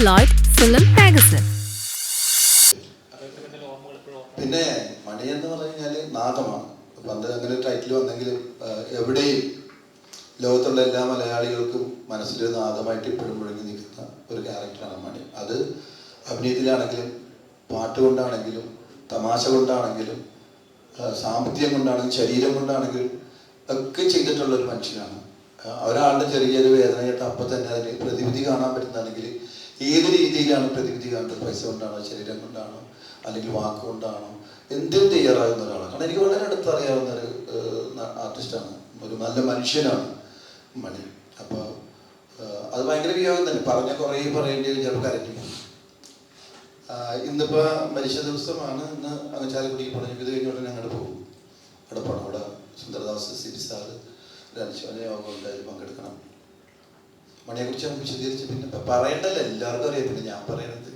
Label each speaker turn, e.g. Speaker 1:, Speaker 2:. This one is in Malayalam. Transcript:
Speaker 1: Celluloid ഫിലിം മാഗസിൻ
Speaker 2: പിന്നെ മണി എന്ന് കഴിഞ്ഞാൽ നാദമാണ്. പണ്ട് അങ്ങനെ ടൈറ്റിൽ വന്നെങ്കിലും എവിടെയും ലോകത്തുള്ള എല്ലാ മലയാളികൾക്കും മനസ്സിൽ നാദമായിട്ട് ഇപ്പോഴും മുഴങ്ങി നിൽക്കുന്ന ഒരു ക്യാരക്ടറാണ് മണി. അത് അഭിനയത്തിലാണെങ്കിലും പാട്ട് കൊണ്ടാണെങ്കിലും തമാശ കൊണ്ടാണെങ്കിലും സാമ്പത്തികം കൊണ്ടാണെങ്കിലും ശരീരം കൊണ്ടാണെങ്കിലും ഒക്കെ ചെയ്തിട്ടുള്ള ഒരു മനുഷ്യനാണ്. ഒരാളുടെ ചെറിയൊരു വേദന കേട്ട് അപ്പം തന്നെ അതിന് പ്രതിവിധി കാണാൻ പറ്റുന്നതാണെങ്കിൽ ഏത് രീതിയിലാണ് പ്രതിവിധി കാണേണ്ടത് പൈസ കൊണ്ടാണോ ശരീരം കൊണ്ടാണോ അല്ലെങ്കിൽ വാക്കുകൊണ്ടാണോ എന്തും തയ്യാറാകുന്ന ഒരാളാണ്? കാരണം എനിക്ക് വളരെ അടുത്ത് അറിയാവുന്ന ഒരു ആർട്ടിസ്റ്റാണ്. ഒരു നല്ല മനുഷ്യനാണ് മണി. അപ്പോൾ അത് ഭയങ്കര വിയോഗം തന്നെ. പറഞ്ഞ കുറേ പറയേണ്ടി വരും ചിലപ്പോൾ കരഞ്ഞു ഇന്നിപ്പോൾ ഇന്നിപ്പോ മരിച്ച ദിവസമാണ് ഇന്ന് അങ്ങച്ചാലക്കുടിക്ക് പറഞ്ഞു ഇത് കഴിഞ്ഞ ഉടനെ അങ്ങോട്ട് പോകും. അവിടെ പണം. അവിടെ സുന്ദരദാസ് ഒരു അനുശോചന യോഗം പങ്കെടുക്കണം. മണിയെക്കുറിച്ച് നമുക്ക് വിശദീകരിച്ച് പിന്നെ പറയേണ്ടല്ലോ എല്ലാവർക്കും അറിയാം. പിന്നെ ഞാൻ പറയണത്